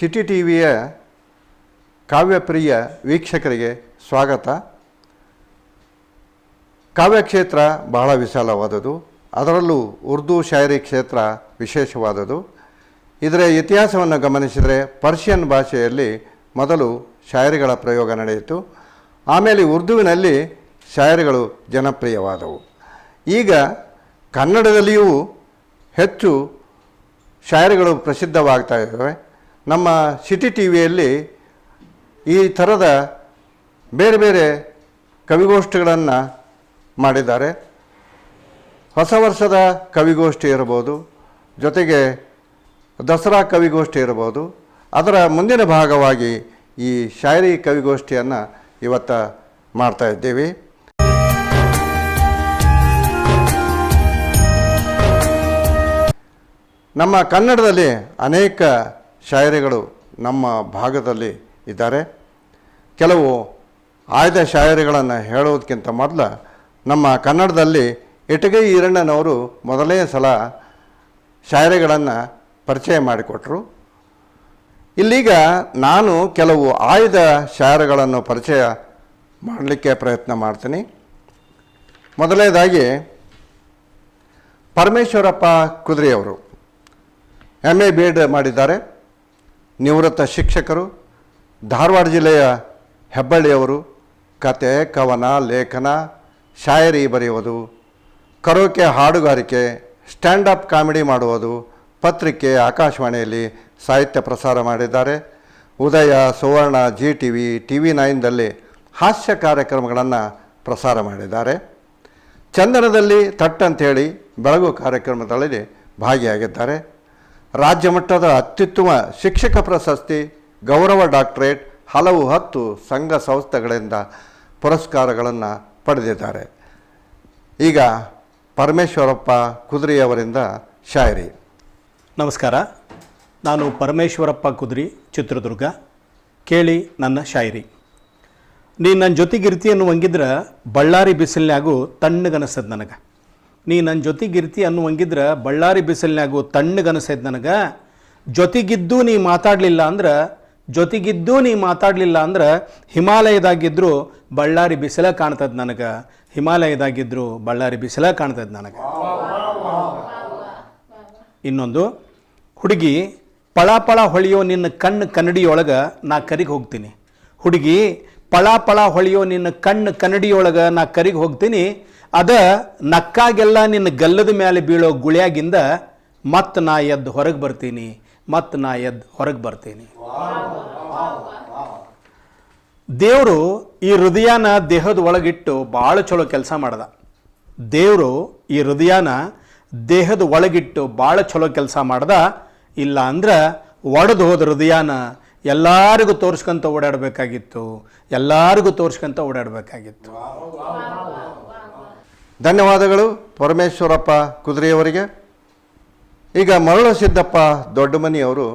City T ವಿಯ ಕಾವ್ಯಪ್ರಿಯ ವೀಕ್ಷಕರಿಗೆ ಸ್ವಾಗತ. ಕಾವ್ಯ ಕ್ಷೇತ್ರ ಬಹಳ ವಿಶಾಲವಾದದ್ದು. ಅದರಲ್ಲೂ ಉರ್ದು ಶಾಯರಿ ಕ್ಷೇತ್ರ ವಿಶೇಷವಾದದ್ದು. ಇದರ ಇತಿಹಾಸವನ್ನು ಗಮನಿಸಿದರೆ ಪರ್ಷಿಯನ್ ಭಾಷೆಯಲ್ಲಿ ಮೊದಲು ಶಾಯರಿಗಳ ಪ್ರಯೋಗ ನಡೆಯಿತು. ಆಮೇಲೆ ಉರ್ದುವಿನಲ್ಲಿ ಶಾಯರಿಗಳು ಜನಪ್ರಿಯವಾದವು. ಈಗ ಕನ್ನಡದಲ್ಲಿಯೂ ಹೆಚ್ಚು ಶಾಯರಿಗಳು ಪ್ರಸಿದ್ಧವಾಗ್ತಾ ಇದ್ದಾವೆ. ನಮ್ಮ ಸಿಟಿ ಟಿ ವಿಯಲ್ಲಿ ಈ ಥರದ ಬೇರೆ ಬೇರೆ ಕವಿಗೋಷ್ಠಿಗಳನ್ನು ಮಾಡಿದ್ದಾರೆ. ಹೊಸ ವರ್ಷದ ಕವಿಗೋಷ್ಠಿ ಇರ್ಬೋದು, ಜೊತೆಗೆ ದಸರಾ ಕವಿಗೋಷ್ಠಿ ಇರ್ಬೋದು. ಅದರ ಮುಂದಿನ ಭಾಗವಾಗಿ ಈ ಶಾಯರಿ ಕವಿಗೋಷ್ಠಿಯನ್ನು ಇವತ್ತು ಮಾಡ್ತಾ ಇದ್ದೀವಿ. ನಮ್ಮ ಕನ್ನಡದಲ್ಲಿ ಅನೇಕ ಶಾಯರಿಗಳು ನಮ್ಮ ಭಾಗದಲ್ಲಿ ಇದ್ದಾರೆ. ಕೆಲವು ಆಯ್ದ ಶಾಯರಿಗಳನ್ನು ಹೇಳೋದಕ್ಕಿಂತ ಮೊದಲು ನಮ್ಮ ಕನ್ನಡದಲ್ಲಿ ಇಟಗೈ ಈರಣ್ಣನವರು ಮೊದಲನೇ ಸಲ ಶಾಯರಿಗಳನ್ನು ಪರಿಚಯ ಮಾಡಿಕೊಟ್ರು. ಇಲ್ಲೀಗ ನಾನು ಕೆಲವು ಆಯ್ದ ಶಾಯರಿಗಳನ್ನು ಪರಿಚಯ ಮಾಡಲಿಕ್ಕೆ ಪ್ರಯತ್ನ ಮಾಡ್ತೀನಿ. ಮೊದಲನೇದಾಗಿ ಪರಮೇಶ್ವರಪ್ಪ ಕುದುರೆಯವರು. ಎಂ ಎ ಬಿ ಎಡ್ ಮಾಡಿದ್ದಾರೆ. ನಿವೃತ್ತ ಶಿಕ್ಷಕರು, ಧಾರವಾಡ ಜಿಲ್ಲೆಯ ಹೆಬ್ಬಳ್ಳಿಯವರು, ಕತೆ, ಕವನ, ಲೇಖನ, ಶಾಯರಿ ಬರೆಯುವುದು, ಕರೋಕೆ ಹಾಡುಗಾರಿಕೆ ಸ್ಟ್ಯಾಂಡ್ ಅಪ್ ಕಾಮಿಡಿ ಮಾಡುವುದು, ಪತ್ರಿಕೆ, ಆಕಾಶವಾಣಿಯಲ್ಲಿ ಸಾಹಿತ್ಯ ಪ್ರಸಾರ ಮಾಡಿದ್ದಾರೆ. Udaya, Suvarna, Zee T V T V ನೈನ್ದಲ್ಲಿ ಹಾಸ್ಯ ಕಾರ್ಯಕ್ರಮಗಳನ್ನು ಪ್ರಸಾರ ಮಾಡಿದ್ದಾರೆ. ಚಂದನದಲ್ಲಿ ತಟ್ಟಂತೇಳಿ ಬೆಳಗು ಕಾರ್ಯಕ್ರಮದಲ್ಲಿ ಭಾಗಿಯಾಗಿದ್ದಾರೆ. ರಾಜ್ಯ ಮಟ್ಟದ ಅತ್ಯುತ್ತಮ ಶಿಕ್ಷಕ ಪ್ರಶಸ್ತಿ, ಗೌರವ ಡಾಕ್ಟರೇಟ್, ಹಲವು ಹತ್ತು ಸಂಘ ಸಂಸ್ಥೆಗಳಿಂದ ಪುರಸ್ಕಾರಗಳನ್ನು ಪಡೆದಿದ್ದಾರೆ. ಈಗ ಪರಮೇಶ್ವರಪ್ಪ ಕುದುರೆಯವರಿಂದ ಶಾಯರಿ. ನಮಸ್ಕಾರ. ನಾನು ಪರಮೇಶ್ವರಪ್ಪ ಕುದ್ರಿ, ಚಿತ್ರದುರ್ಗ. ಕೇಳಿ ನನ್ನ ಶಾಯರಿ. ನೀನು ನನ್ನ ಜೊತೆಗಿರ್ತಿ ಅನ್ನುವಂಗಿದ್ರೆ ಬಳ್ಳಾರಿ ಬಿಸಿಲಿನಾಗೂ ತಣ್ಣಗನಸದ್ ನನಗೆ. ನೀ ನನ್ನ ಜೊತೆಗಿರ್ತಿ ಅನ್ನುವಂಗಿದ್ರೆ ಬಳ್ಳಾರಿ ಬಿಸಿಲಿನಾಗೂ ತಣ್ಣಗನಿಸೈತೆ ನನಗೆ. ಜೊತೆಗಿದ್ದು ನೀ ಮಾತಾಡಲಿಲ್ಲ ಅಂದ್ರೆ, ಜೊತೆಗಿದ್ದು ನೀ ಮಾತಾಡಲಿಲ್ಲ ಅಂದ್ರೆ ಹಿಮಾಲಯದಾಗಿದ್ದರೂ ಬಳ್ಳಾರಿ ಬಿಸಿಲ ಕಾಣ್ತದೆ ನನಗೆ. ಹಿಮಾಲಯದಾಗಿದ್ದರೂ ಬಳ್ಳಾರಿ ಬಿಸಿಲ ಕಾಣ್ತದೆ ನನಗೆ. ಇನ್ನೊಂದು, ಹುಡುಗಿ ಪಳಾಪಳ ಪಳ ಹೊಳೆಯೋ ನಿನ್ನ ಕಣ್ಣು ಕನ್ನಡಿಯೊಳಗೆ ನಾ ಕರಿಗೆ ಹೋಗ್ತೀನಿ. ಹುಡುಗಿ ಪಳಾಪಳ ಪಳ ಹೊಳೆಯೋ ನಿನ್ನ ಕಣ್ಣು ಕನ್ನಡಿಯೊಳಗೆ ನಾ ಕರಿಗೆ ಹೋಗ್ತೀನಿ. ಅದ ನಕ್ಕಾಗೆಲ್ಲ ನಿನ್ನ ಗಲ್ಲದ ಮೇಲೆ ಬೀಳೋ ಗುಳಿಯಾಗಿಂದ ಮತ್ತೆ ನಾ ಎದ್ದು ಹೊರಗೆ ಬರ್ತೀನಿ ಮತ್ತೆ ನಾ ಎದ್ದು ಹೊರಗೆ ಬರ್ತೀನಿ. ದೇವರು ಈ ಹೃದಯನ ದೇಹದ ಒಳಗಿಟ್ಟು ಭಾಳ ಚಲೋ ಕೆಲಸ ಮಾಡ್ದ. ದೇವರು ಈ ಹೃದಯನ ದೇಹದ ಒಳಗಿಟ್ಟು ಭಾಳ ಚಲೋ ಕೆಲಸ ಮಾಡ್ದ. ಇಲ್ಲ ಅಂದ್ರೆ ಒಡೆದು ಹೋದ ಹೃದಯನ ಎಲ್ಲರಿಗೂ ತೋರಿಸ್ಕೊಂತ ಓಡಾಡಬೇಕಾಗಿತ್ತು, ಎಲ್ಲರಿಗೂ ತೋರಿಸ್ಕೊಂತ ಓಡಾಡಬೇಕಾಗಿತ್ತು. ಧನ್ಯವಾದಗಳು ಪರಮೇಶ್ವರಪ್ಪ ಕುದುರೆಯವರಿಗೆ. ಈಗ ಮರಳು ಸಿದ್ದಪ್ಪ ದೊಡ್ಡಮನಿಯವರು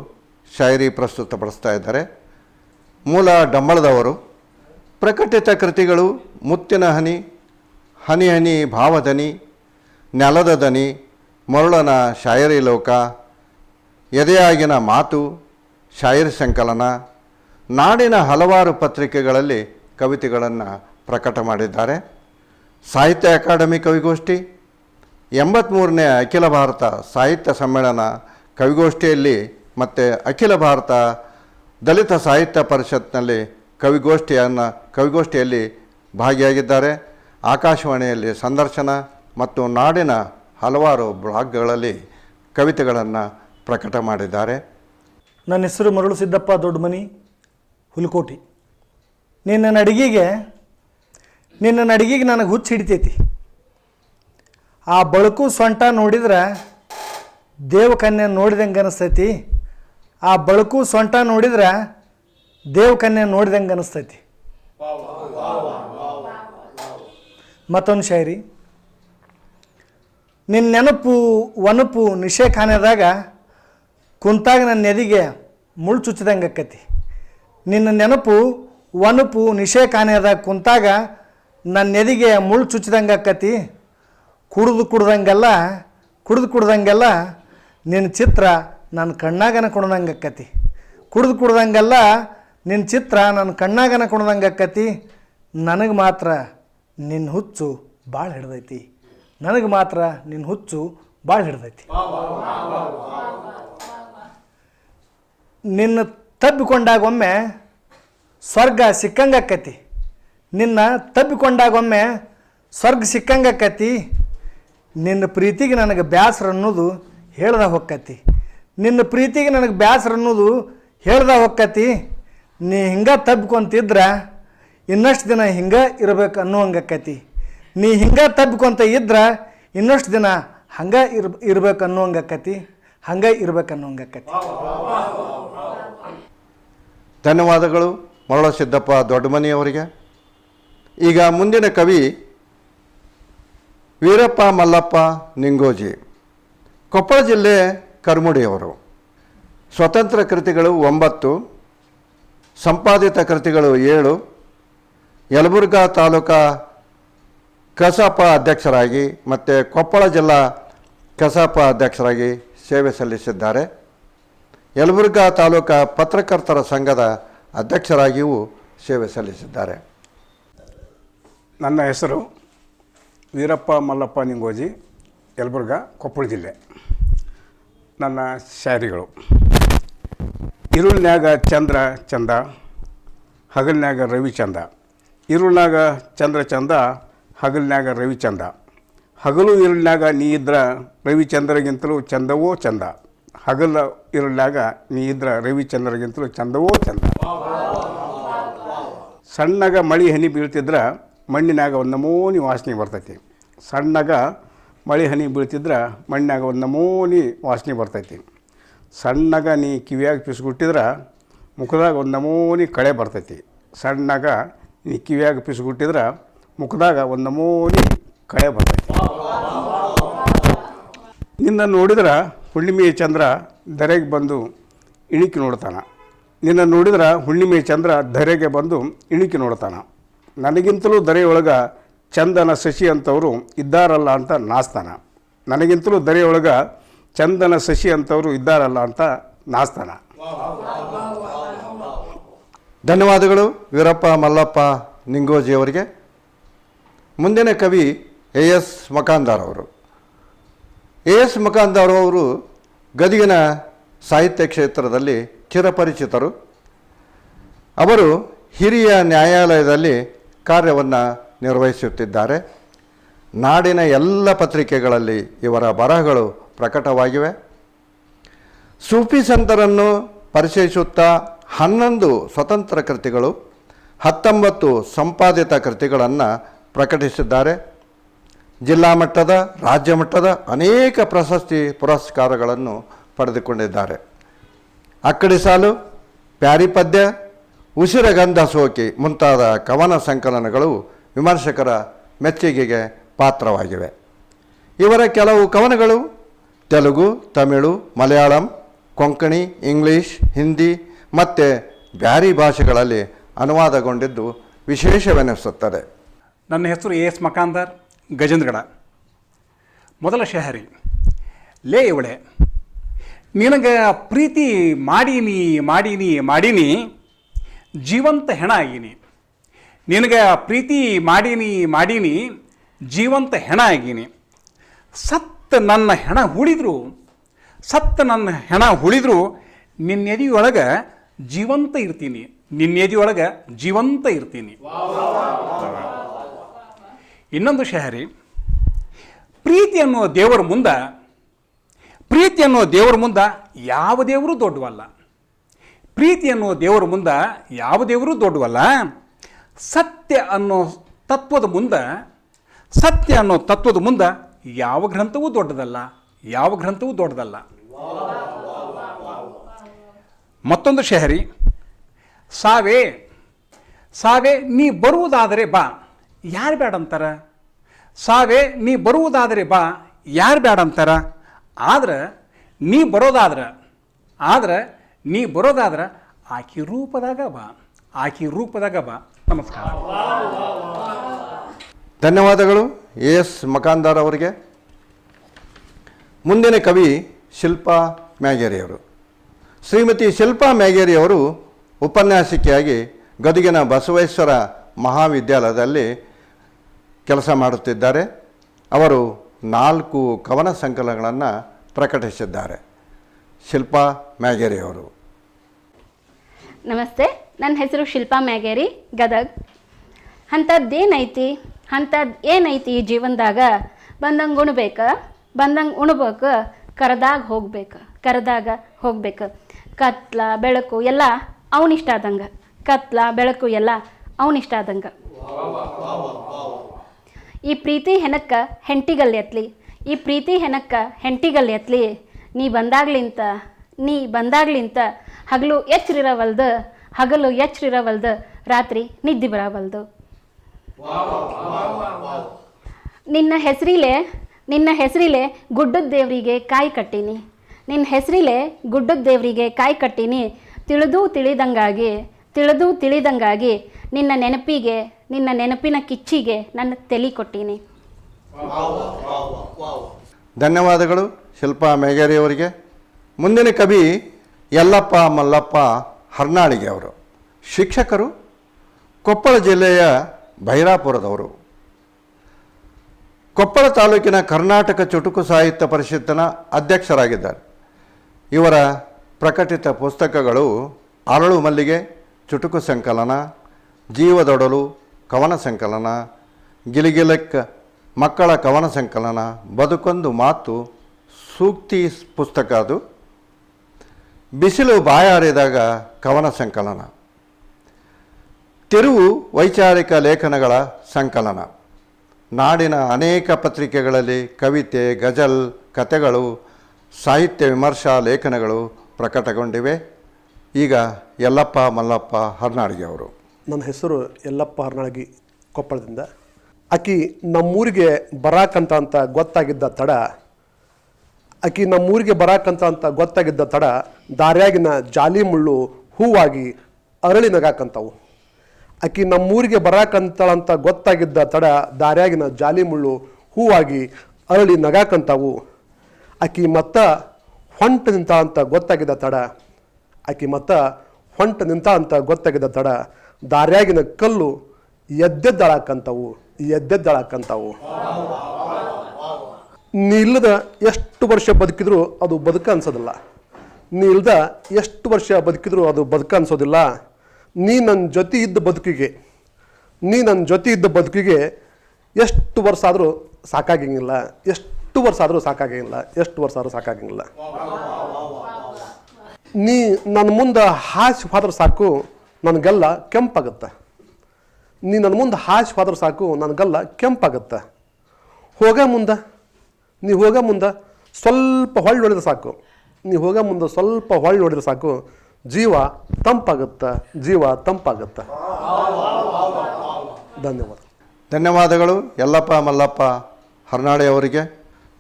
ಶಾಯರಿ ಪ್ರಸ್ತುತಪಡಿಸ್ತಾ ಇದ್ದಾರೆ. ಮೂಲ ಡಂಬಳದವರು, ಪ್ರಕಟಿತ ಕೃತಿಗಳು ಮುತ್ತಿನ ಹನಿ ಹನಿ ಹನಿ ಭಾವಧನಿ, ನೆಲದ ದನಿ ಮರುಳನ ಶಾಯರಿ ಲೋಕ, ಎದೆಯಾಗಿನ ಮಾತು, ಶಾಯರಿ ಸಂಕಲನ, ನಾಡಿನ ಹಲವಾರು ಪತ್ರಿಕೆಗಳಲ್ಲಿ ಕವಿತೆಗಳನ್ನು ಪ್ರಕಟ ಮಾಡಿದ್ದಾರೆ. ಸಾಹಿತ್ಯ ಅಕಾಡೆಮಿ ಕವಿಗೋಷ್ಠಿ. ಎಂಬತ್ತ್ಮೂರನೇ ಅಖಿಲ ಭಾರತ ಸಾಹಿತ್ಯ ಸಮ್ಮೇಳನ ಕವಿಗೋಷ್ಠಿಯಲ್ಲಿ ಮತ್ತು ಅಖಿಲ ಭಾರತ ದಲಿತ ಸಾಹಿತ್ಯ ಪರಿಷತ್ನಲ್ಲಿ ಕವಿಗೋಷ್ಠಿಯನ್ನು ಕವಿಗೋಷ್ಠಿಯಲ್ಲಿ ಭಾಗಿಯಾಗಿದ್ದಾರೆ. ಆಕಾಶವಾಣಿಯಲ್ಲಿ ಸಂದರ್ಶನ ಮತ್ತು ನಾಡಿನ ಹಲವಾರು ಬ್ಲಾಗ್ಗಳಲ್ಲಿ ಕವಿತೆಗಳನ್ನು ಪ್ರಕಟ ಮಾಡಿದ್ದಾರೆ. ನನ್ನ ಹೆಸರು ಮರುಳು ಸಿದ್ದಪ್ಪ ದೊಡ್ಡಮನಿ ಹುಲಕೋಟಿ. ನಿನ್ನ ನಡಿಗೆಗೆ ನಿನ್ನ ನಡಿಗೆಗೆ ನನಗೆ ಹುಚ್ಚು ಹಿಡಿತೈತಿ. ಆ ಬಳಕು ಸೊಂಟ ನೋಡಿದ್ರೆ ದೇವಕನ್ಯೆ ನೋಡಿದಂಗೆ ಅನಿಸ್ತೈತಿ. ಆ ಬಳಕು ಸೊಂಟ ನೋಡಿದ್ರೆ ದೇವಕನ್ಯೆ ನೋಡಿದಂಗೆ ಅನಿಸ್ತೈತಿ. ಮತ್ತೊಂದು ಶಾಯರಿ. ನಿನ್ನ ನೆನಪು ವನಪು ನಿಶೇಖಾನೆದಾಗ ಕುಂತಾಗ ನನ್ನ ನೆದಿಗೆ ಮುಳ್ಳು ಚುಚ್ಚಿದಂಗೆ ಅಕ್ಕತಿ ನಿನ್ನ ನೆನಪು ವನಪು ನಿಶೇಖಾನೆದಾಗ ಕುಂತಾಗ ನನ್ನ ಎದಿಗೆ ಮುಳ್ಳು ಚುಚ್ಚಿದಂಗೆ ಆಕತಿ ಕುಡ್ದು ಕುಡ್ದಂಗೆಲ್ಲ, ಕುಡಿದು ಕುಡ್ದಂಗೆಲ್ಲ ನಿನ್ನ ಚಿತ್ರ ನನ್ನ ಕಣ್ಣಾಗನ ಕೊಡದಂಗೆ ಆಕತಿ ಕುಡಿದು ಕುಡ್ದಂಗೆಲ್ಲ ನಿನ್ನ ಚಿತ್ರ ನನ್ನ ಕಣ್ಣಾಗನ ಕುಡ್ದಂಗೆ ಆಕತಿ ನನಗೆ ಮಾತ್ರ ನಿನ್ನ ಹುಚ್ಚು ಭಾಳ ಹಿಡ್ದೈತಿ. ನನಗೆ ಮಾತ್ರ ನಿನ್ನ ಹುಚ್ಚು ಭಾಳ ಹಿಡ್ದೈತಿ. ನಿನ್ನ ತಬ್ಬಿಕೊಂಡಾಗೊಮ್ಮೆ ಸ್ವರ್ಗ ಸಿಕ್ಕಂಗಾಕತಿ ನಿನ್ನ ತಬ್ಬಿಕೊಂಡಾಗೊಮ್ಮೆ ಸ್ವರ್ಗ ಸಿಕ್ಕಂಗಕ್ಕತಿ ನಿನ್ನ ಪ್ರೀತಿಗೆ ನನಗೆ ಬ್ಯಾಸರ ಅನ್ನೋದು ಹೇಳ್ದ ಹೊಕ್ಕತಿ ನಿನ್ನ ಪ್ರೀತಿಗೆ ನನಗೆ ಬ್ಯಾಸರ ಅನ್ನೋದು ಹೇಳ್ದ ಹೊಕ್ಕತಿ ನೀ ಹಿಂಗೆ ತಬ್ಕೊಂತಿದ್ರೆ ಇನ್ನಷ್ಟು ದಿನ ಹಿಂಗೆ ಇರಬೇಕು ಅನ್ನುವಂಗಕ್ಕತಿ ನೀ ಹಿಂಗೆ ತಬ್ಕೊಂತ ಇದ್ರೆ ಇನ್ನಷ್ಟು ದಿನ ಹಂಗೆ ಇರ್, ಇರ್ಬೇಕು ಅನ್ನುವಂಗಕ್ಕತಿ ಹಂಗೆ ಇರ್ಬೇಕು ಅನ್ನುವಂಗಕ್ಕತಿ ಧನ್ಯವಾದಗಳು ಮರಳ ಸಿದ್ದಪ್ಪ ದೊಡ್ಡಮನಿಯವರಿಗೆ. ಈಗ ಮುಂದಿನ ಕವಿ ವೀರಪ್ಪ ಮಲ್ಲಪ್ಪ ನಿಂಗೋಜಿ. ಕೊಪ್ಪಳ ಜಿಲ್ಲೆ ಕರ್ಮುಡಿಯವರು. ಸ್ವತಂತ್ರ ಕೃತಿಗಳು ಒಂಬತ್ತು, ಸಂಪಾದಿತ ಕೃತಿಗಳು ಏಳು, ಯಲಬುರ್ಗಾ ತಾಲೂಕಾ ಕಸಾಪ ಅಧ್ಯಕ್ಷರಾಗಿ ಮತ್ತು ಕೊಪ್ಪಳ ಜಿಲ್ಲಾ ಕಸಾಪ ಅಧ್ಯಕ್ಷರಾಗಿ ಸೇವೆ ಸಲ್ಲಿಸಿದ್ದಾರೆ. ಯಲಬುರ್ಗಾ ತಾಲೂಕಾ ಪತ್ರಕರ್ತರ ಸಂಘದ ಅಧ್ಯಕ್ಷರಾಗಿಯೂ ಸೇವೆ ಸಲ್ಲಿಸಿದ್ದಾರೆ. ನನ್ನ ಹೆಸರು ವೀರಪ್ಪ ಮಲ್ಲಪ್ಪ ನಿಂಗೋಜಿ, ಯಲ್ಬುರ್ಗ, ಕೊಪ್ಪಳ ಜಿಲ್ಲೆ. ನನ್ನ ಶಾಯರಿಗಳು. ಇರುಳ್ನ್ಯಾಗ ಚಂದ್ರ ಚಂದ, ಹಗಲ್ನ್ಯಾಗ ರವಿಚಂದ ಇರುಳ್ನಾಗ ಚಂದ್ರ ಚಂದ, ಹಗಲ್ನ್ಯಾಗ ರವಿಚಂದ ಹಗಲು ಇರುಳ್ನ್ಯಾಗ ನೀ ಇದ್ರ ರವಿಚಂದ್ರಗಿಂತಲೂ ಚಂದವೋ ಚಂದ. ಹಗಲ ಇರುಳ್ನ್ಯಾಗ ನೀ ಇದ್ರ ರವಿಚಂದ್ರಗಿಂತಲೂ ಚಂದವೋ ಚಂದ. ಸಣ್ಣಗ ಮಳಿ ಹನಿ ಬೀಳ್ತಿದ್ರೆ ಮಣ್ಣಿನಾಗ ಒಂದು ನಮೂನಿ ವಾಸನೆ ಬರ್ತೈತಿ. ಸಣ್ಣಗ ಮಳೆ ಹನಿ ಬೀಳ್ತಿದ್ರೆ ಮಣ್ಣಾಗ ಒಂದು ನಮೂನಿ ವಾಸನೆ ಬರ್ತೈತಿ. ಸಣ್ಣಗ ನೀ ಕಿವಿಯಾಗ ಪಿಸುಗುಟ್ಟಿದ್ರೆ ಮುಖದಾಗ ಒಂದು ನಮೂನಿ ಕಳೆ ಬರ್ತೈತಿ. ಸಣ್ಣಗ ನೀ ಕಿವಿಯಾಗ ಪಿಸುಗುಟ್ಟಿದ್ರೆ ಮುಖದಾಗ ಒಂದು ನಮೂನಿ ಕಳೆ ಬರ್ತೈತಿ. ನಿನ್ನ ನೋಡಿದ್ರೆ ಹುಣ್ಣಿಮೆಯ ಚಂದ್ರ ಧರೆಗೆ ಬಂದು ಇಣಿಕಿ ನೋಡ್ತಾನೆ. ನಿನ್ನ ನೋಡಿದ್ರೆ ಹುಣ್ಣಿಮೆಯ ಚಂದ್ರ ಧರೆಗೆ ಬಂದು ಇಣಿಕಿ ನೋಡ್ತಾನ. ನನಗಿಂತಲೂ ದರೆಯೊಳಗೆ ಚಂದನ ಶಶಿ ಅಂತವರು ಇದ್ದಾರಲ್ಲ ಅಂತ ನಾಸ್ತಾನ. ನನಗಿಂತಲೂ ದರೆಯೊಳಗೆ ಚಂದನ ಶಶಿ ಅಂತವರು ಇದ್ದಾರಲ್ಲ ಅಂತ ನಾಸ್ತಾನ. ಧನ್ಯವಾದಗಳು, ವೀರಪ್ಪ, ಮಲ್ಲಪ್ಪ, ನಿಂಗೋಜಿಯವರಿಗೆ. ಮುಂದಿನ ಕವಿ ಎ ಎಸ್ ಅವರು. ಎ ಎಸ್ ಅವರು ಗದಿಗಿನ ಸಾಹಿತ್ಯ ಕ್ಷೇತ್ರದಲ್ಲಿ ಚಿರಪರಿಚಿತರು. ಅವರು ಹಿರಿಯ ನ್ಯಾಯಾಲಯದಲ್ಲಿ ಕಾರ್ಯವನ್ನು ನಿರ್ವಹಿಸುತ್ತಿದ್ದಾರೆ. ನಾಡಿನ ಎಲ್ಲ ಪತ್ರಿಕೆಗಳಲ್ಲಿ ಇವರ ಬರಹಗಳು ಪ್ರಕಟವಾಗಿವೆ. ಸೂಫಿ ಸಂತರನ್ನು ಪರಿಚಯಿಸುತ್ತಾ ಹನ್ನೊಂದು ಸ್ವತಂತ್ರ ಕೃತಿಗಳು, ಹತ್ತೊಂಬತ್ತು ಸಂಪಾದಿತ ಕೃತಿಗಳನ್ನು ಪ್ರಕಟಿಸಿದ್ದಾರೆ. ಜಿಲ್ಲಾ ಮಟ್ಟದ, ರಾಜ್ಯ ಮಟ್ಟದ ಅನೇಕ ಪ್ರಶಸ್ತಿ ಪುರಸ್ಕಾರಗಳನ್ನು ಪಡೆದುಕೊಂಡಿದ್ದಾರೆ. ಅಕ್ಕಡಿ ಸಾಲು ಪ್ಯಾರಿ ಪದ್ಯ ಉಸಿರಗಂಧ ಸೋಕಿ ಮುಂತಾದ ಕವನ ಸಂಕಲನಗಳು ವಿಮರ್ಶಕರ ಮೆಚ್ಚುಗೆಗೆ ಪಾತ್ರವಾಗಿವೆ. ಇವರ ಕೆಲವು ಕವನಗಳು ತೆಲುಗು, ತಮಿಳು, ಮಲಯಾಳಂ, ಕೊಂಕಣಿ, ಇಂಗ್ಲೀಷ್, ಹಿಂದಿ ಮತ್ತು ಬ್ಯಾರಿ ಭಾಷೆಗಳಲ್ಲಿ ಅನುವಾದಗೊಂಡಿದ್ದು ವಿಶೇಷವೆನಿಸುತ್ತದೆ. ನನ್ನ ಹೆಸರು ಎ ಎಸ್ ಮಕಾಂದರ್, ಗಜೇಂದ್ರಗಡ. ಮೊದಲ ಶಹರಿ, ಲೇ ಇವಳೆ, ನಿನಗೆ ಪ್ರೀತಿ ಮಾಡೀನಿ ಮಾಡೀನಿ ಮಾಡೀನಿ ಜೀವಂತ ಹೆಣ ಆಗೀನಿ. ನಿನಗೆ ಪ್ರೀತಿ ಮಾಡೀನಿ ಮಾಡೀನಿ, ಜೀವಂತ ಹೆಣ ಆಗೀನಿ. ಸತ್ತ ನನ್ನ ಹೆಣ ಉಳಿದ್ರು, ಸತ್ತ ನನ್ನ ಹೆಣ ಉಳಿದ್ರು ನಿನ್ನೆದಿಯೊಳಗೆ ಜೀವಂತ ಇರ್ತೀನಿ. ನಿನ್ನೆದಿಯೊಳಗೆ ಜೀವಂತ ಇರ್ತೀನಿ. ಇನ್ನೊಂದು ಶಹರಿ, ಪ್ರೀತಿ ಅನ್ನೋ ದೇವರ ಮುಂದೆ, ಪ್ರೀತಿ ಅನ್ನೋ ದೇವರ ಮುಂದೆ ಯಾವ ದೇವರು ದೊಡ್ಡವಲ್ಲ. ಪ್ರೀತಿ ಅನ್ನೋ ದೇವರ ಮುಂದೆ ಯಾವ ದೇವರೂ ದೊಡ್ಡವಲ್ಲ. ಸತ್ಯ ಅನ್ನೋ ತತ್ವದ ಮುಂದೆ, ಸತ್ಯ ಅನ್ನೋ ತತ್ವದ ಮುಂದೆ ಯಾವ ಗ್ರಂಥವೂ ದೊಡ್ಡದಲ್ಲ, ಯಾವ ಗ್ರಂಥವೂ ದೊಡ್ಡದಲ್ಲ. ಮತ್ತೊಂದು ಶಹರಿ, ಸಾವೇ ಸಾವೇ ನೀ ಬರುವುದಾದರೆ ಬಾ, ಯಾರು ಬೇಡ ಅಂತಾರ? ಸಾವೇ ನೀ ಬರುವುದಾದರೆ ಬಾ, ಯಾರು ಬೇಡ ಅಂತಾರ? ಆದ್ರೆ ನೀ ಬರೋದಾದ್ರೆ, ಆದ್ರೆ ನೀ ಬರೋದಾದ್ರೆ ಆಕಿ ರೂಪದಾಗ ಬಾ. ಆಕಿ ರೂಪದಾಗ ಬಾ. ನಮಸ್ಕಾರ. ಧನ್ಯವಾದಗಳು ಎ ಎಸ್ ಮಕಾಂದಾರ್ ಅವರಿಗೆ. ಮುಂದಿನ ಕವಿ ಶಿಲ್ಪಾ ಮ್ಯಾಗೇರಿಯವರು. ಶ್ರೀಮತಿ ಶಿಲ್ಪಾ ಮ್ಯಾಗೇರಿಯವರು ಉಪನ್ಯಾಸಕಿಯಾಗಿ ಗದುಗಿನ ಬಸವೇಶ್ವರ ಮಹಾವಿದ್ಯಾಲಯದಲ್ಲಿ ಕೆಲಸ ಮಾಡುತ್ತಿದ್ದಾರೆ. ಅವರು ನಾಲ್ಕು ಕವನ ಸಂಕಲನಗಳನ್ನು ಪ್ರಕಟಿಸಿದ್ದಾರೆ. ಶಿಲ್ಪಾ ಮ್ಯಾಗೇರಿ ಅವರು. ನಮಸ್ತೆ, ನನ್ನ ಹೆಸರು ಶಿಲ್ಪಾ ಮ್ಯಾಗೇರಿ, ಗದಗ್. ಅಂಥದ್ದೇನೈತಿ ಅಂಥದ್ದು ಏನೈತಿ ಈ ಜೀವನದಾಗ? ಬಂದಂಗೆ ಉಣ್ಬೇಕು ಬಂದಂಗೆ ಉಣ್ಬೇಕು, ಕರೆದಾಗ ಹೋಗ್ಬೇಕು ಕರೆದಾಗ ಹೋಗ್ಬೇಕು. ಕತ್ಲ, ಬೆಳಕು ಎಲ್ಲ ಅವನಿಷ್ಟ ಆದಂಗೆ. ಕತ್ಲ, ಬೆಳಕು ಎಲ್ಲ ಅವನಿಷ್ಟ ಆದಂಗೆ. ಈ ಪ್ರೀತಿ ಹೆನಕ್ಕ ಹೆಂಟಿಗಲ್ಲಿ ಎತ್ಲಿ, ಈ ಪ್ರೀತಿ ಹೆನಕ್ಕ ಹೆಂಟಿಗಲ್ಲಿ ಎತ್ಲಿ ನೀ ಬಂದಾಗ್ಲಿಂತ ನೀ ಬಂದಾಗ್ಲಿಂತ ಹಗಲು ಎಚ್ಚರಿರವಲ್ದು ಹಗಲು ಎಚ್ಚರಿರವಲ್ದು, ರಾತ್ರಿ ನಿದ್ದೆ ಬರವಲ್ದು. ನಿನ್ನ ಹೆಸರಿಲೆ ನಿನ್ನ ಹೆಸರಿಲೆ ಗುಡ್ಡದ ದೇವರಿಗೆ ಕಾಯಿ ಕಟ್ಟೀನಿ. ನಿನ್ನ ಹೆಸರಿಲೆ ಗುಡ್ಡದ ದೇವರಿಗೆ ಕಾಯಿ ಕಟ್ಟೀನಿ. ತಿಳಿದು ತಿಳಿದಂಗಾಗಿ ತಿಳಿದು ತಿಳಿದಂಗಾಗಿ ನಿನ್ನ ನೆನಪಿಗೆ, ನಿನ್ನ ನೆನಪಿನ ಕಿಚ್ಚಿಗೆ ನನ್ನ ತಲೆ ಕೊಟ್ಟೀನಿ. ಧನ್ಯವಾದಗಳು. ಶಿಲ್ಪಾ ಮೇಗೇರಿಯವರಿಗೆ ಮುಂದಿನ ಕವಿ ಯಲ್ಲಪ್ಪ ಮಲ್ಲಪ್ಪ ಹರ್ನಾಳಿಗೆ ಅವರು. ಶಿಕ್ಷಕರು ಕೊಪ್ಪಳ ಜಿಲ್ಲೆಯ ಭೈರಾಪುರದವರು ಕೊಪ್ಪಳ ತಾಲೂಕಿನ ಕರ್ನಾಟಕ ಚುಟುಕು ಸಾಹಿತ್ಯ ಪರಿಷತ್ತಿನ ಅಧ್ಯಕ್ಷರಾಗಿದ್ದಾರೆ. ಇವರ ಪ್ರಕಟಿತ ಪುಸ್ತಕಗಳು ಅರಳು ಮಲ್ಲಿಗೆ, ಚುಟುಕು ಸಂಕಲನ ಜೀವದೊಡಲು ಕವನ ಸಂಕಲನ ಗಿಲಿಗಿಲಕ್ಕ ಮಕ್ಕಳ ಕವನ ಸಂಕಲನ, ಬದುಕೊಂದು ಮಾತು ಸೂಕ್ತಿ ಪುಸ್ತಕ ಅದು. ಬಿಸಿಲು ಬಾಯಾರಿದಾಗ ಕವನ ಸಂಕಲನ. ತಿರುವು ವೈಚಾರಿಕ ಲೇಖನಗಳ ಸಂಕಲನ. ನಾಡಿನ ಅನೇಕ ಪತ್ರಿಕೆಗಳಲ್ಲಿ ಕವಿತೆ, ಗಜಲ್ ಕಥೆಗಳು ಸಾಹಿತ್ಯ ವಿಮರ್ಶಾ ಲೇಖನಗಳು ಪ್ರಕಟಗೊಂಡಿವೆ. ಈಗ ಯಲ್ಲಪ್ಪ ಮಲ್ಲಪ್ಪ ಹರ್ನಾಡಿಗೆ ಅವರು. ನನ್ನ ಹೆಸರು ಯಲ್ಲಪ್ಪ ಹರ್ನಾಳಗಿ ಕೊಪ್ಪಳದಿಂದ. ಆಕಿ ನಮ್ಮೂರಿಗೆ ಬರಾಕಂತ ಅಂತ ಗೊತ್ತಾಗಿದ್ದ ತಡ ಆಕಿ ನಮ್ಮೂರಿಗೆ ಬರಾಕಂತ ಅಂತ ಗೊತ್ತಾಗಿದ್ದ ತಡ ದಾರ್ಯಾಗಿನ ಜಾಲಿ ಮುಳ್ಳು ಹೂವಾಗಿ ಅರಳಿ ನಗಾಕಂತವು. ಆಕಿ ನಮ್ಮೂರಿಗೆ ಬರಾಕಂತಳಂತ ಗೊತ್ತಾಗಿದ್ದ ತಡ ದಾರ್ಯಾಗಿನ ಜಾಲಿ ಮುಳ್ಳು ಹೂವಾಗಿ ಅರಳಿ ನಗಾಕಂತಾವು. ಆಕಿ ಮತ್ತ ಹೊಂಟ ನಿಂತ ಅಂತ ಗೊತ್ತಾಗಿದ್ದ ತಡ, ಆಕಿ ಮತ್ತ ಹೊಂಟ ನಿಂತ ಅಂತ ಗೊತ್ತಾಗಿದ್ದ ತಡ ದಾರ್ಯಾಗಿನ ಕಲ್ಲು ಎದ್ದೆದ್ದಳಾಕಂತವು, ಎದ್ದೆದ್ದಳಾಕಂತಾವು. ನೀ ಇಲ್ಲದ ಎಷ್ಟು ವರ್ಷ ಬದುಕಿದ್ರು ಅದು ಬದುಕ ಅನ್ಸೋದಿಲ್ಲ. ನೀ ಇಲ್ಲದ ಎಷ್ಟು ವರ್ಷ ಬದುಕಿದ್ರು ಅದು ಬದುಕ ಅನ್ಸೋದಿಲ್ಲ. ನೀ ನನ್ನ ಜೊತೆ ಇದ್ದ ಬದುಕಿಗೆ, ನೀ ನನ್ನ ಜೊತೆ ಇದ್ದ ಬದುಕಿಗೆ ಎಷ್ಟು ವರ್ಷ ಆದರೂ ಸಾಕಾಗಿಂಗಿಲ್ಲ. ಎಷ್ಟು ವರ್ಷ ಆದರೂ ಸಾಕಾಗಿಲ್ಲ ಎಷ್ಟು ವರ್ಷ ಆದರೂ ಸಾಕಾಗಿಲ್ಲ ನೀ ನನ್ನ ಮುಂದೆ ಹಾಸಿ ಹೋದ್ರೆ ಸಾಕು, ನನಗೆಲ್ಲ ಕೆಂಪಾಗುತ್ತೆ. ನೀ ನನ್ನ ಮುಂದೆ ಹಾಸಿ ಹೋದ್ರೆ ಸಾಕು, ನನಗೆಲ್ಲ ಕೆಂಪಾಗುತ್ತೆ. ಹೋಗ ಮುಂದೆ. ನೀ ಹೋಗ ಮುಂದೆ ಸ್ವಲ್ಪ ಹೊಳ್ಳಿ ನೋಡಿದ್ರೆ ಸಾಕು. ನೀ ಹೋಗೋ ಮುಂದೆ ಸ್ವಲ್ಪ ಹೊಳ್ಳಿ ನೋಡಿದ್ರೆ ಸಾಕು. ಜೀವ ತಂಪಾಗುತ್ತೆ ಜೀವ ತಂಪಾಗುತ್ತೆ. ಧನ್ಯವಾದ. ಧನ್ಯವಾದಗಳು, ಯಲ್ಲಪ್ಪ ಮಲ್ಲಪ್ಪ ಹರ್ನಾಳೆ ಅವರಿಗೆ.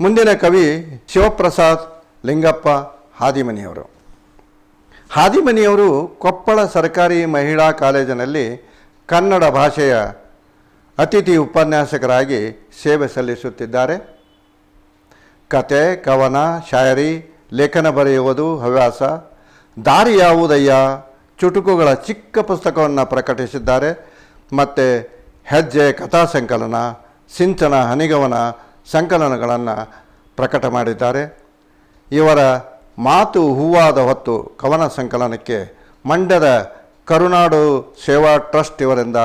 ಮುಂದಿನ ಕವಿ ಶಿವಪ್ರಸಾದ್ ಲಿಂಗಪ್ಪ ಹಾದಿಮನಿಯವರು. ಹಾದಿಮನಿಯವರು ಕೊಪ್ಪಳ ಸರ್ಕಾರಿ ಮಹಿಳಾ ಕಾಲೇಜಿನಲ್ಲಿ ಕನ್ನಡ ಭಾಷೆಯ ಅತಿಥಿ ಉಪನ್ಯಾಸಕರಾಗಿ ಸೇವೆ ಸಲ್ಲಿಸುತ್ತಿದ್ದಾರೆ. ಕತೆ, ಕವನ, ಶಾಯರಿ, ಲೇಖನ ಬರೆಯುವುದು ಹವ್ಯಾಸ. ದಾರಿ ಯಾವುದಯ್ಯ? ಚುಟುಕುಗಳ ಚಿಕ್ಕ ಪುಸ್ತಕವನ್ನು ಪ್ರಕಟಿಸಿದ್ದಾರೆ. ಮತ್ತು ಹೆಜ್ಜೆ, ಕಥಾ ಸಂಕಲನ, ಸಿಂಚನ, ಹನಿಗವನ ಸಂಕಲನಗಳನ್ನು ಪ್ರಕಟ ಮಾಡಿದ್ದಾರೆ. ಇವರ ಮಾತು ಹೂವಾದ ಹೊತ್ತು ಕವನ ಸಂಕಲನಕ್ಕೆ ಮಂಡ್ಯದ ಕರುನಾಡು ಸೇವಾ ಟ್ರಸ್ಟ್ ಇವರಿಂದ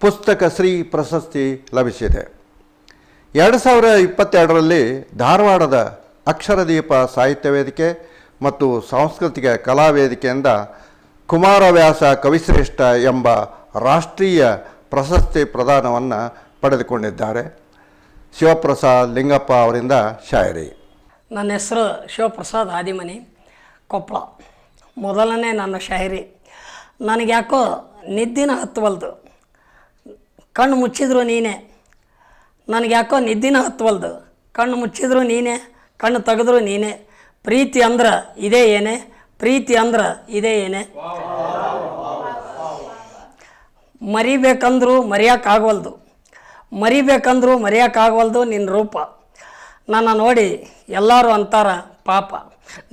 ಪುಸ್ತಕ ಶ್ರೀ ಪ್ರಶಸ್ತಿ ಲಭಿಸಿದೆ. ಎರಡು ಸಾವಿರ ಇಪ್ಪತ್ತೆರಡರಲ್ಲಿ ಧಾರವಾಡದ ಅಕ್ಷರದೀಪ ಸಾಹಿತ್ಯ ವೇದಿಕೆ ಮತ್ತು ಸಾಂಸ್ಕೃತಿಕ ಕಲಾ ವೇದಿಕೆಯಿಂದ ಕುಮಾರವ್ಯಾಸ ಕವಿಶ್ರೇಷ್ಠ ಎಂಬ ರಾಷ್ಟ್ರೀಯ ಪ್ರಶಸ್ತಿ ಪ್ರದಾನವನ್ನು ಪಡೆದುಕೊಂಡಿದ್ದಾರೆ. ಶಿವಪ್ರಸಾದ್ ಲಿಂಗಪ್ಪ ಅವರಿಂದ ಶಾಯರಿ. ನನ್ನ ಹೆಸರು ಶಿವಪ್ರಸಾದ್ ಆದಿಮನಿ ಕೊಪ್ಪಳ ಮೊದಲನೇ ನನ್ನ ಶಾಯರಿ. ನನಗ್ಯಾಕೋ ನಿದ್ದಿನ ಹತ್ತುವಲ್ದು ಕಣ್ಣು ಮುಚ್ಚಿದ್ರು ನೀನೇ. ನನಗೆ ಯಾಕೋ ನಿದ್ದಿನ ಹತ್ತವಲ್ದು ಕಣ್ಣು ಮುಚ್ಚಿದ್ರು ನೀನೇ, ಕಣ್ಣು ತೆಗೆದ್ರು ನೀನೇ. ಪ್ರೀತಿ ಅಂದ್ರೆ ಇದೇ ಏನೇ, ಪ್ರೀತಿ ಅಂದ್ರೆ ಇದೇ ಏನೇ. ಮರಿಬೇಕಂದ್ರೂ ಮರೆಯೋಕ್ಕಾಗವಲ್ದು. ಮರಿಬೇಕಂದ್ರೂ ಮರೆಯೋಕ್ಕಾಗವಲ್ದು ನಿನ್ನ ರೂಪ. ನನ್ನ ನೋಡಿ ಎಲ್ಲರೂ ಅಂತಾರ ಪಾಪ.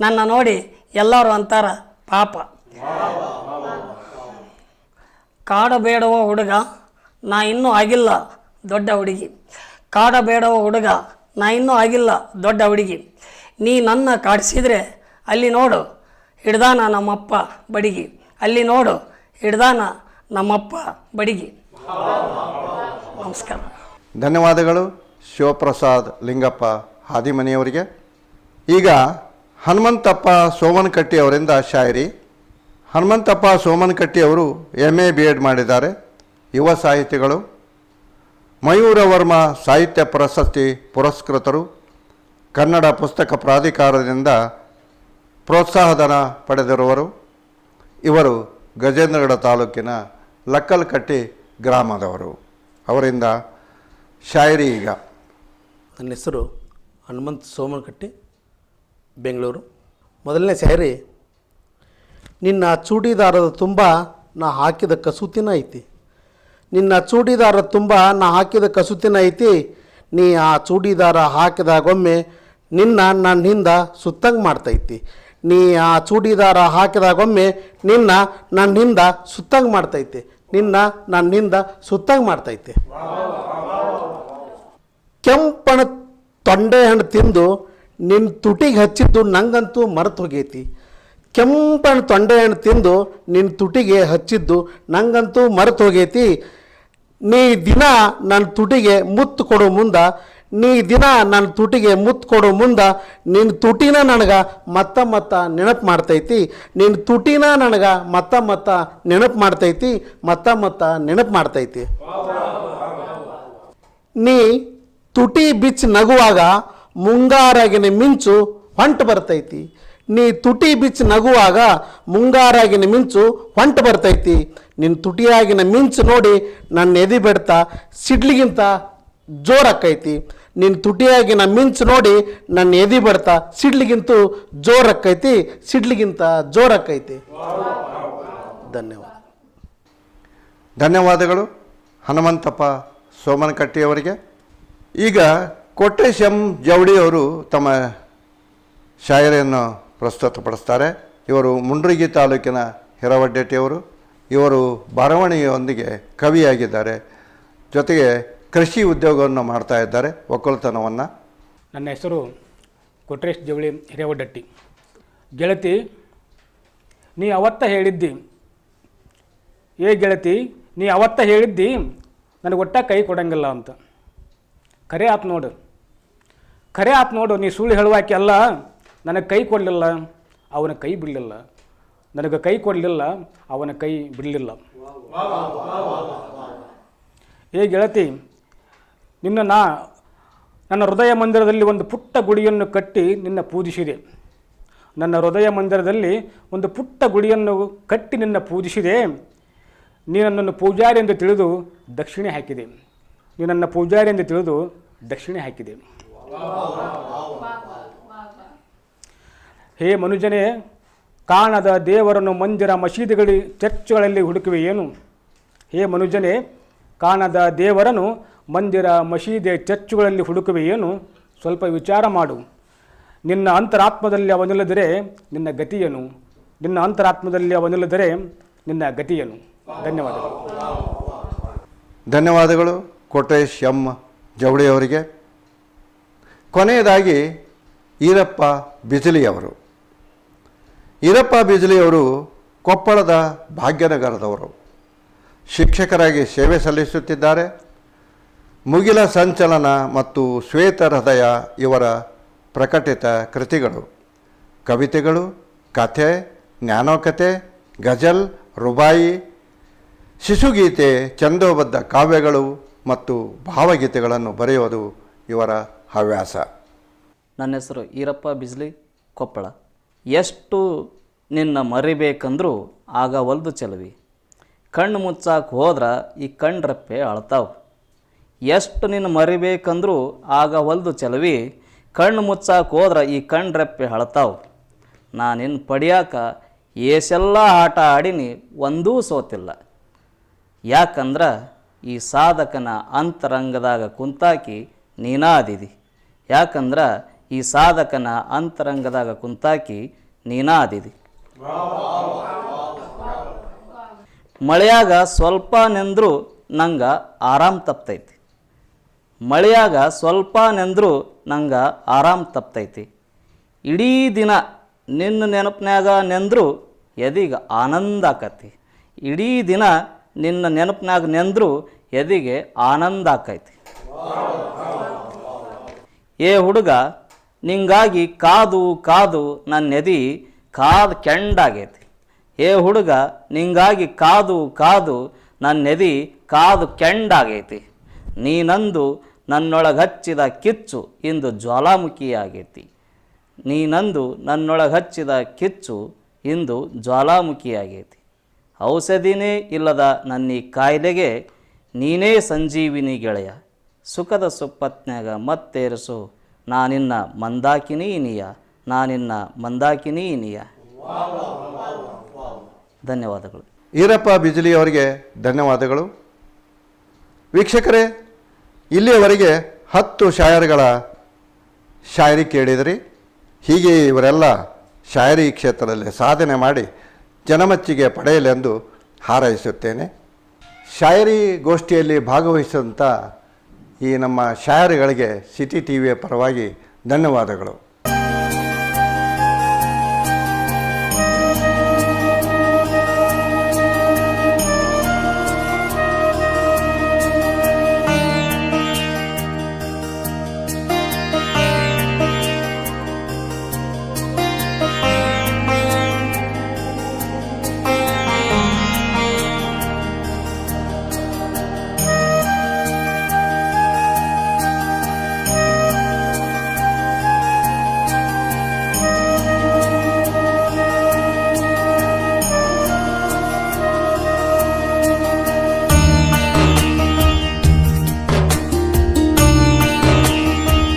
ನನ್ನ ನೋಡಿ ಎಲ್ಲರೂ ಅಂತಾರ ಪಾಪ. ಕಾಡಬೇಡವ ಹುಡುಗ, ನಾ ಇನ್ನೂ ಆಗಿಲ್ಲ ದೊಡ್ಡ ಹುಡುಗಿ. ಕಾಡಬೇಡವ ಹುಡುಗ, ನಾ ಇನ್ನೂ ಆಗಿಲ್ಲ, ದೊಡ್ಡ ಹುಡುಗಿ. ನೀ ನನ್ನ ಕಾಡಿಸಿದರೆ ಅಲ್ಲಿ ನೋಡು, ಹಿಡ್ದಾನ ನಮ್ಮಪ್ಪ ಬಡಿಗಿ. ಅಲ್ಲಿ ನೋಡು, ಹಿಡ್ದಾನ ನಮ್ಮಪ್ಪ ಬಡಿಗಿ. ನಮಸ್ಕಾರ. ಧನ್ಯವಾದಗಳು, ಶಿವಪ್ರಸಾದ್ ಲಿಂಗಪ್ಪ ಹಾದಿಮನಿಯವರಿಗೆ. ಈಗ ಹನುಮಂತಪ್ಪ ಸೋಮನಕಟ್ಟಿ ಅವರಿಂದ ಶಾಯರಿ. ಹನುಮಂತಪ್ಪ ಸೋಮನಕಟ್ಟಿ ಅವರು ಎಂ ಎ ಬಿ ಎಡ್ ಮಾಡಿದ್ದಾರೆ. ಯುವ ಸಾಹಿತಿಗಳು ಮಯೂರವರ್ಮ ಸಾಹಿತ್ಯ ಪ್ರಶಸ್ತಿ ಪುರಸ್ಕೃತರು ಕನ್ನಡ ಪುಸ್ತಕ ಪ್ರಾಧಿಕಾರದಿಂದ ಪ್ರೋತ್ಸಾಹಧನ ಪಡೆದಿರುವರು. ಇವರು ಗಜೇಂದ್ರಗಡ ತಾಲೂಕಿನ ಲಕ್ಕಲ್ಕಟ್ಟಿ ಗ್ರಾಮದವರು. ಅವರಿಂದ ಶಾಯರಿ ಈಗ. ನನ್ನ ಹೆಸರು ಹನುಮಂತ್ ಸೋಮನಕಟ್ಟಿ, ಬೆಂಗಳೂರು. ಮೊದಲನೇ ಶಾಯರಿ, ನಿನ್ನ ಚೂಡಿದಾರದ ತುಂಬ ನಾ ಹಾಕಿದ ಕಸೂತಿನ ಐತಿ. ನಿನ್ನ ಚೂಡಿದಾರ ತುಂಬ ನಾ ಹಾಕಿದ ಕಸುತಿನ ಐತಿ, ನೀ ಆ ಚೂಡಿದಾರ ಹಾಕಿದಾಗೊಮ್ಮೆ ನಿನ್ನ ನನ್ನ ಹಿಂದ ಸುತ್ತಂಗೆ ಮಾಡ್ತೈತಿ. ನೀ ಆ ಚೂಡಿದಾರ ಹಾಕಿದಾಗೊಮ್ಮೆ ನಿನ್ನ ನನ್ನ ಹಿಂದ ಸುತ್ತಂಗೆ ಮಾಡ್ತೈತಿ. ನಿನ್ನ ನನ್ನ ಹಿಂದ ಸುತ್ತಂಗೆ ಮಾಡ್ತೈತಿ. ಕೆಂಪಣ ತೊಂಡೆ ಹಣ್ಣು ತಿಂದು ನಿನ್ನ ತುಟಿಗೆ ಹಚ್ಚಿದ್ದು ನಂಗಂತೂ ಮರೆತು ಹೋಗೈತಿ. ಕೆಂಪಣ ತೊಂಡೆ ಹಣ್ಣು ತಿಂದು ನಿನ್ನ ತುಟಿಗೆ ಹಚ್ಚಿದ್ದು ನಂಗಂತೂ ಮರೆತು ಹೋಗೈತಿ. ನೀ ದಿನ ನನ್ನ ತುಟಿಗೆ ಮುತ್ತು ಕೊಡೋ ಮುಂದ, ನೀ ದಿನ ನನ್ನ ತುಟಿಗೆ ಮುತ್ತು ಕೊಡೋ ಮುಂದ ನಿನ್ನ ತುಟಿನ ನನಗೆ ಮತ್ತ ಮತ್ತ ನೆನಪು ಮಾಡ್ತೈತಿ. ನಿನ್ನ ತುಟಿನ ನನಗೆ ಮತ್ತ ಮತ್ತ ನೆನಪು ಮಾಡ್ತೈತಿ, ಮತ್ತ ಮತ್ತ ನೆನಪು ಮಾಡ್ತೈತಿ. ನೀ ತುಟಿ ಬಿಚ್ಚಿ ನಗುವಾಗ ಮುಂಗಾರಾಗಿನ ಮಿಂಚು ಹೊಂಟು ಬರ್ತೈತಿ. ನೀ ತುಟಿ ಬಿಚ್ಚಿ ನಗುವಾಗ ಮುಂಗಾರಾಗಿನ ಮಿಂಚು ಹೊಂಟು ಬರ್ತೈತಿ. ನಿನ್ನ ತುಟಿಯಾಗಿನ ಮಿಂಚು ನೋಡಿ ನನ್ನ ಎದೆ ಬೆಡ್ತಾ, ಸಿಡ್ಲಿಗಿಂತ ಜೋರಕ್ಕೈತಿ ನಿನ್ನ ತುಟಿಯಾಗಿನ ಮಿಂಚು ನೋಡಿ ನನ್ನ ಎದೆ ಬಡ್ತಾ, ಸಿಡ್ಲಿಗಿಂತೂ ಜೋರಕ್ಕೈತಿ ಸಿಡ್ಲಿಗಿಂತ ಜೋರಕ್ಕೈತಿ ಧನ್ಯವಾದ. ಧನ್ಯವಾದಗಳು, ಹನುಮಂತಪ್ಪ ಸೋಮನಕಟ್ಟಿಯವರಿಗೆ. ಈಗ ಕೊಟ್ಟೇಶ್ ಎಂ ಜವಡಿಯವರು ತಮ್ಮ ಶಾಯರಿಯನ್ನು ಪ್ರಸ್ತುತಪಡಿಸ್ತಾರೆ. ಇವರು ಮುಂಡ್ರಿಗಿ ತಾಲೂಕಿನ ಹಿರವಡ್ಡೆಟ್ಟಿಯವರು. ಇವರು ಬರವಣಿಗೆಯೊಂದಿಗೆ ಕವಿಯಾಗಿದ್ದಾರೆ. ಜೊತೆಗೆ ಕೃಷಿ ಉದ್ಯೋಗವನ್ನು ಮಾಡ್ತಾ ಇದ್ದಾರೆ. ಒಕ್ಕಲುತನವನ್ನು. ನನ್ನ ಹೆಸರು ಕೊಟ್ರೇಶ್ ಜವಳಿ ಹಿರೇವಡ್ಡಟ್ಟಿ. ಗೆಳತಿ, ನೀ ಅವತ್ತ ಹೇಳಿದ್ದಿ. ಏ ಗೆಳತಿ, ನೀ ಅವತ್ತ ಹೇಳಿದ್ದಿ. ನನಗೆ ಒಟ್ಟ ಕೈ ಕೊಡಂಗಿಲ್ಲ ಅಂತ. ಖರೆ ಆತು ನೋಡು. ಖರೆ ಆತು ನೋಡು, ನೀ ಸುಳ್ಳು ಹೇಳುವಾಕೆ ಅಲ್ಲ. ನನಗೆ ಕೈ ಕೊಡಲಿಲ್ಲ. ಅವನ ಕೈ ಬಿಡಲಿಲ್ಲ. ನನಗೆ ಕೈ ಕೊಡಲಿಲ್ಲ, ಅವನ ಕೈ ಬಿಡಲಿಲ್ಲ. ಏ ಗೆಳತಿ, ನಿನ್ನ ನಾ, ನನ್ನ ಹೃದಯ ಮಂದಿರದಲ್ಲಿ ಒಂದು ಪುಟ್ಟ ಗುಡಿಯನ್ನು ಕಟ್ಟಿ ನಿನ್ನ ಪೂಜಿಸಿದೆ. ನನ್ನ ಹೃದಯ ಮಂದಿರದಲ್ಲಿ ಒಂದು ಪುಟ್ಟ ಗುಡಿಯನ್ನು ಕಟ್ಟಿ ನಿನ್ನ ಪೂಜಿಸಿದೆ. ನೀ ನನ್ನನ್ನು ಪೂಜಾರಿ ಎಂದು ತಿಳಿದು ದಕ್ಷಿಣೆ ಹಾಕಿದೆ. ನೀ ನನ್ನ ಪೂಜಾರಿ ಎಂದು ತಿಳಿದು ದಕ್ಷಿಣೆ ಹಾಕಿದೆ. ಹೇ ಮನುಜನೇ ಕಾಣದ ದೇವರನ್ನು ಮಂದಿರ ಮಸೀದಿಗಳಿ ಚರ್ಚ್ಗಳಲ್ಲಿ ಹುಡುಕುವೆ ಏನು? ಹೇ ಮನುಜನೇ, ಕಾಣದ ದೇವರನ್ನು ಮಂದಿರ ಮಸೀದಿ ಚರ್ಚ್ಗಳಲ್ಲಿ ಹುಡುಕುವೆ ಏನು? ಸ್ವಲ್ಪ ವಿಚಾರ ಮಾಡು. ನಿನ್ನ ಅಂತರಾತ್ಮದಲ್ಲಿ ಅವನಿಲ್ಲದರೆ ನಿನ್ನ ಗತಿಯನು? ನಿನ್ನ ಅಂತರಾತ್ಮದಲ್ಲಿ ಅವನಿಲ್ಲದರೆ ನಿನ್ನ ಗತಿಯನು? ಧನ್ಯವಾದಗಳು. ಧನ್ಯವಾದಗಳು, ಕೋಟೇಶ್ ಎಂ. ಜವಳಿಯವರಿಗೆ ಕೊನೆಯದಾಗಿ ಈರಪ್ಪ ಬಿಜಲಿಯವರು ಈರಪ್ಪ ಬಿಜಲಿಯವರು ಕೊಪ್ಪಳದ ಭಾಗ್ಯನಗರದವರು. ಶಿಕ್ಷಕರಾಗಿ ಸೇವೆ ಸಲ್ಲಿಸುತ್ತಿದ್ದಾರೆ. ಮುಗಿಲ ಸಂಚಲನ ಮತ್ತು ಶ್ವೇತ ಹೃದಯ ಇವರ ಪ್ರಕಟಿತ ಕೃತಿಗಳು. ಕವಿತೆಗಳು, ಕಥೆ, ಜ್ಞಾನೋಕತೆ, ಗಜಲ್, ರುಬಾಯಿ, ಶಿಶುಗೀತೆ, ಚಂದೋಬದ್ಧ ಕಾವ್ಯಗಳು ಮತ್ತು ಭಾವಗೀತೆಗಳನ್ನು ಬರೆಯುವುದು ಇವರ ಹವ್ಯಾಸ. ನನ್ನ ಹೆಸರು ಈರಪ್ಪ ಬಿಜ್ಲಿ, ಕೊಪ್ಪಳ. ಎಷ್ಟು ನಿನ್ನ ಮರಿಬೇಕಂದ್ರೂ ಆಗ ಒಲ್ದು ಚೆಲುವಿ. ಕಣ್ಣು ಮುಚ್ಚಾಕೆ ಹೋದ್ರೆ ಈ ಕಣ್ರಪ್ಪೆ ಅಳ್ತಾವು. ಎಷ್ಟು ನಿನ್ನ ಮರಿಬೇಕಂದ್ರೂ ಆಗ ಹೊಲ್ದು ಚೆಲುವಿ, ಕಣ್ಣು ಮುಚ್ಚಾಕೆ ಹೋದ್ರೆ ಈ ಕಣ್ರಪ್ಪೆ ಅಳ್ತಾವು. ನಾನು ನಿನ್ನ ಪಡಿಯಾಕ ಏಸೆಲ್ಲ ಆಟ ಆಡಿನಿ ಒಂದೂ ಸೋತಿಲ್ಲ. ಯಾಕಂದ್ರೆ ಈ ಸಾಧಕನ ಅಂತರಂಗದಾಗ ಕುಂತಾಕಿ ನೀನಾದಿದಿ. ಯಾಕಂದ್ರ ಈ ಸಾಧಕನ ಅಂತರಂಗದಾಗ ಕುಂತಾಕಿ ನೀನಾದಿದಿ ಮಳೆಯಾಗ ಸ್ವಲ್ಪ ನೆಂದರೂ ನಂಗೆ ಆರಾಮ್ ತಪ್ತೈತಿ. ಮಳೆಯಾಗ ಸ್ವಲ್ಪ ನೆಂದರೂ ನಂಗೆ ಆರಾಮ್ ತಪ್ತೈತಿ. ಇಡೀ ದಿನ ನಿನ್ನ ನೆನಪಿನ್ಯಾಗ ನೆಂದರೂ ಎದಿಗೆ ಆನಂದ ಆಕೈತಿ. ಇಡೀ ದಿನ ನಿನ್ನ ನೆನಪಿನ್ಯಾಗ ನೆಂದರೂ ಎದಿಗೆ ಆನಂದ ಆಕೈತಿ. ಏ ಹುಡುಗ ನಿಂಗಾಗಿ ಕಾದು ಕಾದು ನನ್ನ ಎದಿ ಕಾದು ಕೆಂಡಾಗೈತಿ. ಏ ಹುಡುಗ, ನಿಂಗಾಗಿ ಕಾದು ಕಾದು ನನ್ನ ಎದಿ ಕಾದು ಕೆಂಡಾಗೈತಿ. ನೀನಂದು ನನ್ನೊಳಗೆ ಹಚ್ಚಿದ ಕಿಚ್ಚು ಇಂದು ಜ್ವಾಲಾಮುಖಿಯಾಗೈತಿ. ನೀನಂದು ನನ್ನೊಳಗೆ ಹಚ್ಚಿದ ಕಿಚ್ಚು ಇಂದು ಜ್ವಾಲಾಮುಖಿಯಾಗೈತಿ. ಔಷಧಿನೇ ಇಲ್ಲದ ನನ್ನ ಈ ಕಾಯಿಲೆಗೆ ನೀನೇ ಸಂಜೀವಿನಿ ಗೆಳೆಯ. ಸುಖದ ಸುಪ್ಪತ್ನ್ಯಾಗ ಮತ್ತೇರಿಸು. ನಾನಿನ್ನ ಮಂದಾಕಿನಿ ಇನಿಯ ನಾನಿನ್ನ ಮಂದಾಕಿನಿ ಇನಿಯ ಧನ್ಯವಾದಗಳು. ಈರಪ್ಪ ಬಿಜ್ಲಿ ಅವರಿಗೆ ಧನ್ಯವಾದಗಳು. ವೀಕ್ಷಕರೇ, ಇಲ್ಲಿಯವರೆಗೆ ಹತ್ತು ಶಾಯರ್ಗಳ ಶಾಯರಿ ಕೇಳಿದಿರಿ. ಹೀಗೆ ಇವರೆಲ್ಲ ಶಾಯರಿ ಕ್ಷೇತ್ರದಲ್ಲಿ ಸಾಧನೆ ಮಾಡಿ ಜನಮಚ್ಚಿಗೆ ಪಡೆಯಲೆಂದು ಹಾರೈಸುತ್ತೇನೆ. ಶಾಯರಿ ಗೋಷ್ಠಿಯಲ್ಲಿ ಭಾಗವಹಿಸಿದಂಥ ಈ ನಮ್ಮ ಶಾಯರ್ಗಳಿಗೆ ಸಿಟಿ ಟಿ ವಿಯ ಪರವಾಗಿ ಧನ್ಯವಾದಗಳು.